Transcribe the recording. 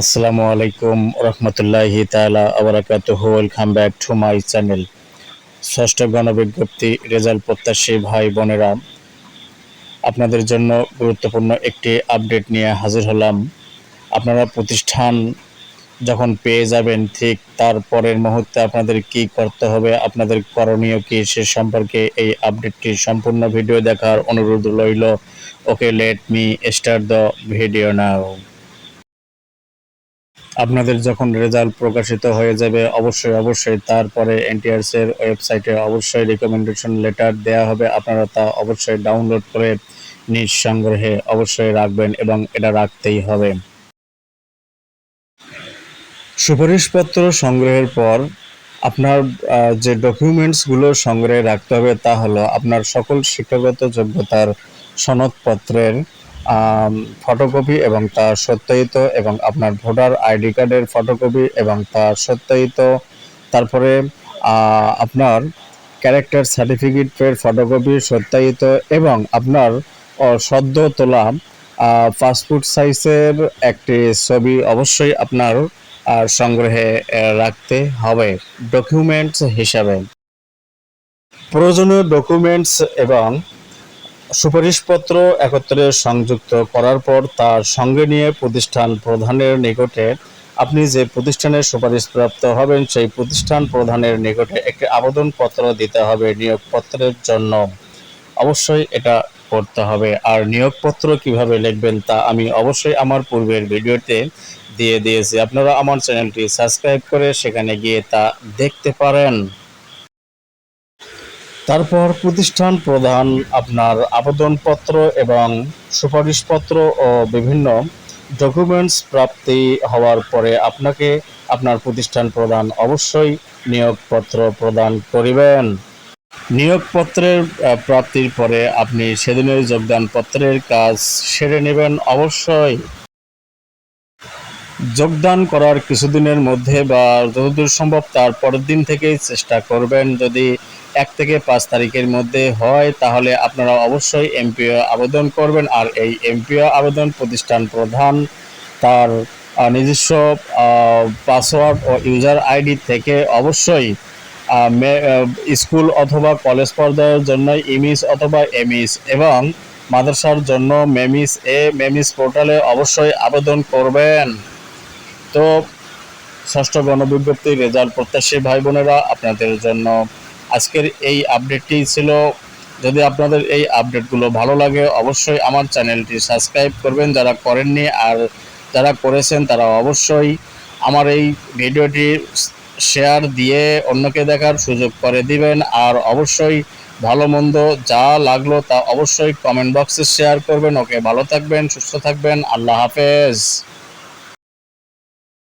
আসসালামু আলাইকুম রহমতুল্লাহি তাআলা আবরাকাতুহ welcome back to my channel ষষ্ঠ গণবিজ্ঞপ্তি রেজাল্ট প্রত্যাশী ভাই বোনেরা, আপনাদের জন্য গুরুত্বপূর্ণ একটি আপডেট নিয়ে হাজির হলাম। আপনারা প্রতিষ্ঠান যখন পেয়ে যাবেন, ঠিক তার পরের মুহূর্তে আপনাদের কি করতে হবে, আপনাদের করণীয় কি, সে সম্পর্কে এই আপডেটটি সম্পূর্ণ ভিডিও দেখার অনুরোধ রইল। Okay let me start the video now আপনাদের যখন রেজাল্ট প্রকাশিত হয়ে যাবে, অবশ্যই অবশ্যই তারপরে এনটিআরস এর ওয়েবসাইটে অবশ্যই রিকমেন্ডেশন লেটার দেওয়া হবে। আপনারা তা অবশ্যই ডাউনলোড করে নিজ সংগ্রহে অবশ্যই রাখবেন এবং এটা রাখতেই হবে। সুপারিশপত্র সংগ্রহের পর আপনার যে ডকুমেন্টসগুলো সংগ্রহে রাখতে হবে তা হলো আপনার সকল শিক্ষাগত যোগ্যতার সনদপত্রের ফটোকপি এবং তা সত্যায়িত এবং আপনার ভোটার আইডি কার্ডের ফটোকপি এবং তা সত্যায়িত। তারপরে আপনার ক্যারেক্টার সার্টিফিকেটের ফটোকপি সত্যায়িত এবং আপনার সদ্য তোলা পাসপোর্ট সাইজের একটি ছবি অবশ্যই আপনার সংগ্রহে রাখতে হবে। ডকুমেন্টস হিসাবে। প্রয়োজনীয় ডকুমেন্টস এবং সুপারিশপত্র একত্রে সংযুক্ত করার পর তার সঙ্গে নিয়ে প্রতিষ্ঠান প্রধানের নিকটে আপনি যে প্রতিষ্ঠানের সুপারিশপ্রাপ্ত হবেন, সেই প্রতিষ্ঠান প্রধানের নিকটে একটি আবেদনপত্র দিতে হবে নিয়োগপত্রের জন্য। অবশ্যই এটা করতে হবে। আর নিয়োগপত্র কীভাবে লিখবেন তা আমি অবশ্যই আমার পূর্বের ভিডিওতে দিয়ে দিয়েছি। আপনারা আমার চ্যানেলটি সাবস্ক্রাইব করে সেখানে গিয়ে তা দেখতে পারেন। তারপর প্রতিষ্ঠান প্রধান আপনার আবেদনপত্র এবং সুপারিশপত্র ও বিভিন্ন ডকুমেন্টস প্রাপ্তি হওয়ার পরে আপনাকে আপনার প্রতিষ্ঠান প্রধান অবশ্যই নিয়োগপত্র প্রদান করিবেন। নিয়োগপত্রের প্রাপ্তির পরে আপনি সেদিনের যোগদানপত্রের কাজ সেরে নেবেন অবশ্যই। যোগদান করার কিছুদিনের মধ্যে বা যতদূর সম্ভব তার পরের দিন থেকেই চেষ্টা করবেন। যদি এক থেকে পাঁচ তারিখের মধ্যে হয়, তাহলে আপনারা অবশ্যই এমপিও আবেদন করবেন। আর এই এমপিও আবেদন প্রতিষ্ঠান প্রধান তার নিজস্ব পাসওয়ার্ড ও ইউজার আইডি থেকে অবশ্যই স্কুল অথবা কলেজ পর্যায়ের জন্য ইমিস অথবা এমিস এবং মাদ্রাসার জন্য মেমিস, এ মেমিস পোর্টালে অবশ্যই আবেদন করবেন। তো ষষ্ঠ গণবিজ্ঞপ্তি রেজাল্ট প্রত্যাশী ভাই বোনেরা আপনাদের জন্য আজকের এই আপডেটটি ছিল। যদি আপনাদের এই আপডেটগুলো ভালো লাগে, অবশ্যই আমার চ্যানেলটি সাবস্ক্রাইব করবেন। যারা করেননি আর যারা করেছেন, তারা অবশ্যই আমার এই ভিডিওটি শেয়ার দিয়ে অন্যকে দেখার সুযোগ করে দিবেন। আর অবশ্যই ভালো মন্দ যা লাগল, তা অবশ্যই কমেন্ট বক্সে শেয়ার করবেন। ওকে, ভালো থাকবেন, সুস্থ থাকবেন। আল্লাহ হাফেজ।